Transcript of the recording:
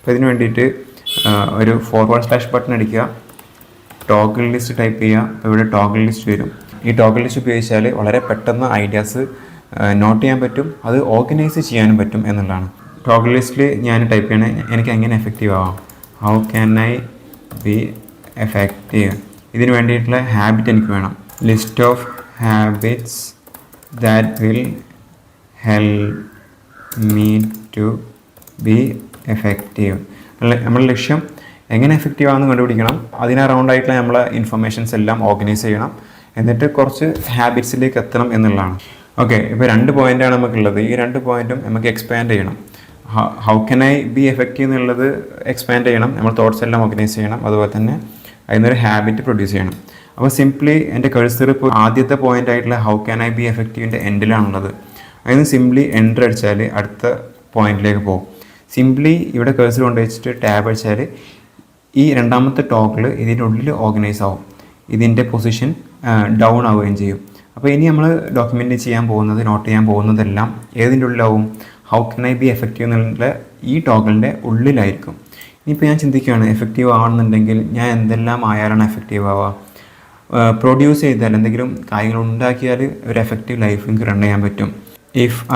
അപ്പോൾ ഇതിന് വേണ്ടിയിട്ട് ഒരു ഫോർവേഡ് സ്ലാഷ് ബട്ടൺ അടിക്കുക. ടോഗിൾ ലിസ്റ്റ് ടൈപ്പ് ചെയ്യുക. അപ്പോൾ ഇവിടെ ടോഗിൾ ലിസ്റ്റ് വരും. ഈ ടോഗിൾ ലിസ്റ്റ് ഉപയോഗിച്ചാൽ വളരെ പെട്ടെന്ന് ഐഡിയാസ് നോട്ട് ചെയ്യാൻ പറ്റും. അത് ഓർഗനൈസ് ചെയ്യാനും പറ്റും എന്നുള്ളതാണ്. ടോഗിൾ ലിസ്റ്റിൽ ഞാൻ ടൈപ്പ് ചെയ്യണേ എനിക്ക് എങ്ങനെ എഫക്റ്റീവ് ആവാം? How can I be effective ഇതിന് വേണ്ടിയിട്ടുള്ള ഹാബിറ്റ് എനിക്ക് വേണം. List of habits that will help me to be effective നമ്മുടെ ലക്ഷ്യം എങ്ങനെ എഫക്റ്റീവ് ആണെന്ന് കണ്ടുപിടിക്കണം. അതിന് അറൗണ്ട് ആയിട്ടുള്ള നമ്മളെ ഇൻഫർമേഷൻസ് എല്ലാം ഓർഗനൈസ് ചെയ്യണം. എന്നിട്ട് കുറച്ച് ഹാബിറ്റ്സിലേക്ക് എത്തണം എന്നുള്ളതാണ്. ഓക്കെ ഇപ്പോൾ രണ്ട് പോയിന്റാണ് നമുക്കുള്ളത്. ഈ രണ്ട് പോയിന്റും നമുക്ക് എക്സ്പാൻഡ് ചെയ്യണം. How can I be effective എന്നുള്ളത് എക്സ്പാൻഡ് ചെയ്യണം. നമ്മൾ തോട്ട്സ് എല്ലാം ഓർഗനൈസ് ചെയ്യണം. അതുപോലെ തന്നെ അതിനൊരു ഹാബിറ്റ് പ്രൊഡ്യൂസ് ചെയ്യണം. അപ്പോൾ സിംപ്ലി എന്റെ കഴ്സർ ഇപ്പോൾ ആദ്യത്തെ പോയിന്റ് ആയിട്ടുള്ള ഹൗ ക്യാൻ ഐ ബി എഫക്റ്റീവിന്റെ എൻഡിലാണുള്ളത് അതിന് സിംപ്ലി എന്റർ അടിച്ചാൽ അടുത്ത പോയിന്റിലേക്ക് പോകും. സിംപ്ലി ഇവിടെ കഴ്സർ കൊണ്ട് വെച്ചിട്ട് ടാബ് അടിച്ചാൽ ഈ രണ്ടാമത്തെ ടോക്കിൽ ഇതിന്റെ ഉള്ളിൽ ഓർഗനൈസ് ആവും. ഇതിന്റെ പൊസിഷൻ ഡൗൺ ആവുകയും ചെയ്യും. അപ്പോൾ ഇനി നമ്മൾ ഡോക്യുമെന്റ് ചെയ്യാൻ പോകുന്നത് നോട്ട് ചെയ്യാൻ പോകുന്നതെല്ലാം ഏതിന്റെ ഉള്ളിലാവും? How can I be effective എന്നുള്ള ഈ ടോക്കിളിന്റെ ഉള്ളിലായിരിക്കും. ഇനിയിപ്പോൾ ഞാൻ ചിന്തിക്കുകയാണ് എഫക്റ്റീവ് ആവണമെന്നുണ്ടെങ്കിൽ ഞാൻ എന്തെല്ലാം ആയാലാണ് എഫക്റ്റീവ് ആവുക? പ്രൊഡ്യൂസ് ചെയ്താൽ എന്തെങ്കിലും കാര്യങ്ങൾ ഉണ്ടാക്കിയാൽ ഒരു എഫക്റ്റീവ് ലൈഫ് എനിക്ക് റൺ ചെയ്യാൻ പറ്റും. ഇഫ്